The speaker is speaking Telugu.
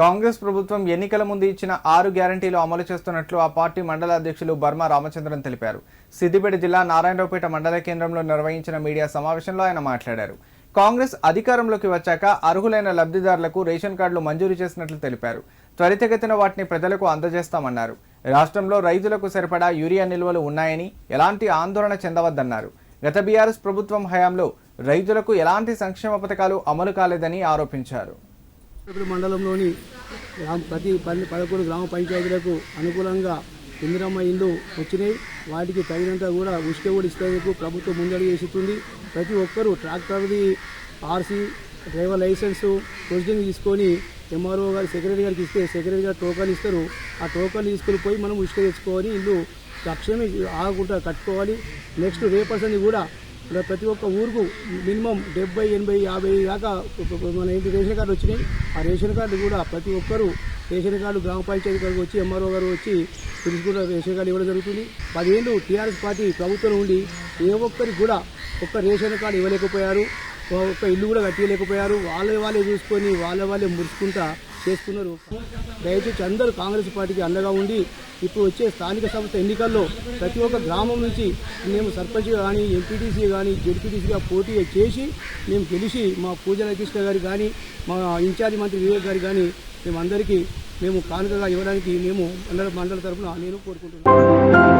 కాంగ్రెస్ ప్రభుత్వం ఎన్నికల ముందు ఇచ్చిన ఆరు గ్యారంటీలు అమలు చేస్తున్నట్లు ఆ పార్టీ మండల అధ్యక్షులు బర్మా రామచంద్రన్ తెలిపారు. సిద్దిపేట జిల్లా నారాయణరావుపేట మండల కేంద్రంలో నిర్వహించిన మీడియా సమావేశంలో ఆయన మాట్లాడారు. కాంగ్రెస్ అధికారంలోకి వచ్చాక అర్హులైన లబ్ధిదారులకు రేషన్ కార్డులు మంజూరు చేసినట్లు తెలిపారు. త్వరితగతిన వాటిని ప్రజలకు అందజేస్తామన్నారు. రాష్ట్రంలో రైతులకు సరిపడా యూరియా నిల్వలు ఉన్నాయని ఎలాంటి ఆందోళన చెందవద్దన్నారు. గత బీఆర్ఎస్ ప్రభుత్వం హయాంలో రైతులకు ఎలాంటి సంక్షేమ పథకాలు అమలు కాలేదని ఆరోపించారు. మండలంలోని ప్రతి పది పదకొండు గ్రామ పంచాయతీలకు అనుకూలంగా ఇందిరమ్మ ఇల్లు వచ్చినాయి. వాటికి తగినంత కూడా ఉచిత కూడా ఇస్తేందుకు ప్రభుత్వం ముందడుగు చేస్తుంది ప్రతి ఒక్కరూ ట్రాక్టర్ది ఆర్సీ డ్రైవర్ లైసెన్సు ప్రొసీడింగ్ తీసుకొని ఎంఆర్ఓ గారు సెక్రటరీ గారికి ఇస్తే సెక్రటరీ గారు టోకన్ ఇస్తారు. ఆ టోకన్ తీసుకుని పోయి మనం ఉష్క తెచ్చుకోవాలి. ఇల్లు తక్షణమే ఆగకుండా కట్టుకోవాలి. నెక్స్ట్ రేపర్సన్ కూడా ప్రతి ఒక్క ఊరుకు మినిమం డెబ్బై ఎనభై యాభై దాకా మన ఇంటి రేషన్ కార్డు వచ్చినాయి. ఆ రేషన్ కార్డు కూడా ప్రతి ఒక్కరూ రేషన్ కార్డు గ్రామ పంచాయతీ గారికి వచ్చి ఎంఆర్ఓ గారు వచ్చి పిలుచుకున్న రేషన్ కార్డు ఇవ్వడం జరుగుతుంది. పదిహేను టీఆర్ఎస్ పార్టీ ప్రభుత్వం ఉండి ఏ ఒక్కరికి కూడా ఒక్క రేషన్ కార్డు ఇవ్వలేకపోయారు. ఒక్క ఇల్లు కూడా కట్టియలేకపోయారు వాళ్ళే వాళ్ళే చూసుకొని వాళ్ళే వాళ్ళే ముడుచుకుంటా చేసుకున్నారు. దయచేసి అందరూ కాంగ్రెస్ పార్టీకి అండగా ఉండి ఇప్పుడు వచ్చే స్థానిక సంస్థ ఎన్నికల్లో ప్రతి ఒక్క గ్రామం నుంచి మేము సర్పంచ్ కానీ ఎంపీటీసీ కానీ జెడ్పీటీసీగా పోటీ చేసి మేము గెలిచి మా పూజల కృష్ణ గారి కానీ మా ఇన్ఛార్జి మంత్రి వివేక్ గారి కానీ మేమందరికీ మేము కానుకగా ఇవ్వడానికి మేము మండల మండల తరఫున నేను కోరుకుంటున్నాను.